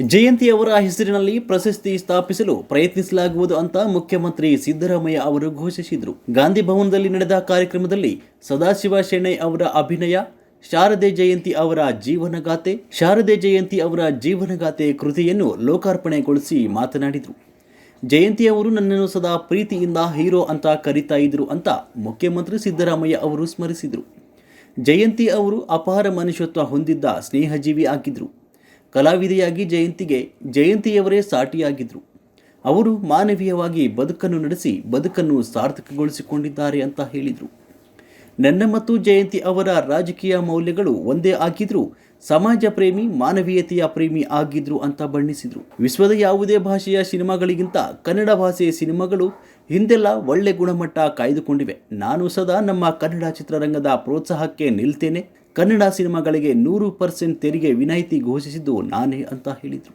ಜಯಂತಿ ಅವರ ಹೆಸರಿನಲ್ಲಿ ಪ್ರಶಸ್ತಿ ಸ್ಥಾಪಿಸಲು ಪ್ರಯತ್ನಿಸಲಾಗುವುದು ಅಂತ ಮುಖ್ಯಮಂತ್ರಿ ಸಿದ್ದರಾಮಯ್ಯ ಅವರು ಘೋಷಿಸಿದರು. ಗಾಂಧಿ ಭವನದಲ್ಲಿ ನಡೆದ ಕಾರ್ಯಕ್ರಮದಲ್ಲಿ ಸದಾಶಿವ ಶೆಣೈ ಅವರ ಅಭಿನಯ, ಶಾರದೆ ಜಯಂತಿ ಅವರ ಜೀವನಗಾಥೆ, ಶಾರದೆ ಜಯಂತಿ ಅವರ ಜೀವನಗಾಥೆ ಕೃತಿಯನ್ನು ಲೋಕಾರ್ಪಣೆಗೊಳಿಸಿ ಮಾತನಾಡಿದರು. ಜಯಂತಿ ಅವರು ನನ್ನನ್ನು ಸದಾ ಪ್ರೀತಿಯಿಂದ ಹೀರೋ ಅಂತ ಕರೀತಾ ಇದ್ರು ಅಂತ ಮುಖ್ಯಮಂತ್ರಿ ಸಿದ್ದರಾಮಯ್ಯ ಅವರು ಸ್ಮರಿಸಿದರು. ಜಯಂತಿ ಅವರು ಅಪಾರ ಮನುಷ್ಯತ್ವ ಹೊಂದಿದ್ದ ಸ್ನೇಹಜೀವಿ ಆಗಿದ್ದರು ಕಲಾವಿದೆಯಾಗಿ ಜಯಂತಿಗೆ ಜಯಂತಿಯವರೇ ಸಾಟಿಯಾಗಿದ್ದರು ಅವರು ಮಾನವೀಯವಾಗಿ ಬದುಕನ್ನು ನಡೆಸಿ ಬದುಕನ್ನು ಸಾರ್ಥಕಗೊಳಿಸಿಕೊಂಡಿದ್ದಾರೆ ಅಂತ ಹೇಳಿದರು. ನನ್ನ ಮತ್ತು ಜಯಂತಿ ಅವರ ರಾಜಕೀಯ ಮೌಲ್ಯಗಳು ಒಂದೇ ಆಗಿದ್ರೂ ಸಮಾಜ ಪ್ರೇಮಿ ಮಾನವೀಯತೆಯ ಪ್ರೇಮಿ ಆಗಿದ್ರು ಅಂತ ಬಣ್ಣಿಸಿದರು. ವಿಶ್ವದ ಯಾವುದೇ ಭಾಷೆಯ ಸಿನಿಮಾಗಳಿಗಿಂತ ಕನ್ನಡ ಭಾಷೆಯ ಸಿನಿಮಾಗಳು ಹಿಂದೆಲ್ಲ ಒಳ್ಳೆ ಗುಣಮಟ್ಟ ಕಾಯ್ದುಕೊಂಡಿವೆ. ನಾನು ಸದಾ ನಮ್ಮ ಕನ್ನಡ ಚಿತ್ರರಂಗದ ಪ್ರೋತ್ಸಾಹಕ್ಕೆ ನಿಲ್ತೇನೆ. ಕನ್ನಡ ಸಿನಿಮಾಗಳಿಗೆ ನೂರು ಪರ್ಸೆಂಟ್ ತೆರಿಗೆ ವಿನಾಯಿತಿ ಘೋಷಿಸಿದ್ದು ನಾನೇ ಅಂತ ಹೇಳಿದರು.